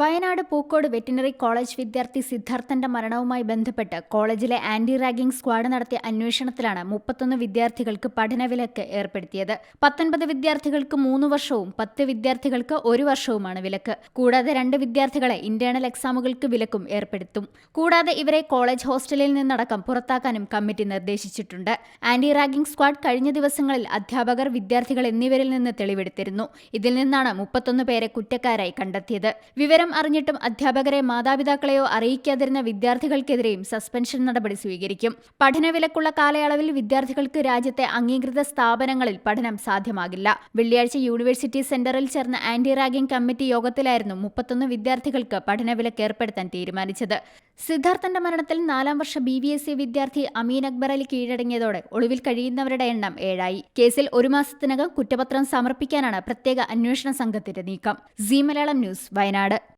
Wayanad Pookode veterinary college വിദ്യാർത്ഥി സിദ്ധാർത്ഥന്റെ മരണവുമായി ബന്ധപ്പെട്ട് കോളേജിലെ ആന്റി റാഗിംഗ് സ്ക്വാഡ് നടത്തിയ അന്വേഷണത്തിലാണ് മുപ്പത്തൊന്ന് വിദ്യാർത്ഥികൾക്ക് പഠനവിലക്ക് ഏർപ്പെടുത്തിയത്. പത്തൊൻപത് വിദ്യാർത്ഥികൾക്ക് മൂന്ന് വർഷവും പത്ത് വിദ്യാർത്ഥികൾക്ക് ഒരു വർഷവുമാണ് വിലക്ക്. കൂടാതെ രണ്ട് വിദ്യാർത്ഥികളെ ഇന്റേണൽ എക്സാമുകൾക്ക് വിലക്കും ഏർപ്പെടുത്തും. കൂടാതെ ഇവരെ കോളേജ് ഹോസ്റ്റലിൽ നിന്നടക്കം പുറത്താക്കാനും കമ്മിറ്റി നിർദ്ദേശിച്ചിട്ടുണ്ട്. ആന്റി റാഗിംഗ് സ്ക്വാഡ് കഴിഞ്ഞ ദിവസങ്ങളിൽ അധ്യാപകർ വിദ്യാർത്ഥികൾ എന്നിവരിൽ നിന്ന് തെളിവെടുത്തിരുന്നു. ഇതിൽ നിന്നാണ് മുപ്പത്തൊന്ന് പേരെ കുറ്റക്കാരായി കണ്ടെത്തിയത്. വിവരം അറിഞ്ഞിട്ടും അധ്യാപകരെ മാതാപിതാക്കളെയോ അറിയിക്കാതിരുന്ന വിദ്യാർത്ഥികൾക്കെതിരെയും സസ്പെൻഷൻ നടപടി സ്വീകരിക്കും. പഠനവിലക്കുള്ള കാലയളവിൽ വിദ്യാർത്ഥികൾക്ക് രാജ്യത്തെ അംഗീകൃത സ്ഥാപനങ്ങളിൽ പഠനം സാധ്യമാകില്ല. വെള്ളിയാഴ്ച യൂണിവേഴ്സിറ്റി സെന്ററിൽ ചേർന്ന ആന്റി റാഗിംഗ് കമ്മിറ്റി യോഗത്തിലായിരുന്നു മുപ്പത്തൊന്ന് വിദ്യാർത്ഥികൾക്ക് പഠനവിലക്ക് ഏർപ്പെടുത്താൻ തീരുമാനിച്ചത്. സിദ്ധാർത്ഥന്റെ മരണത്തിൽ നാലാം വർഷ ബി വി എസ് സി വിദ്യാർത്ഥി അമീൻ അക്ബർ അലി കീഴടങ്ങിയതോടെ ഒളിവിൽ കഴിയുന്നവരുടെ എണ്ണം ഏഴായി. കേസിൽ ഒരു മാസത്തിനകം കുറ്റപത്രം സമർപ്പിക്കാനാണ് പ്രത്യേക അന്വേഷണ സംഘത്തിന്റെ നീക്കം. Zee Malayalam news Wayanad.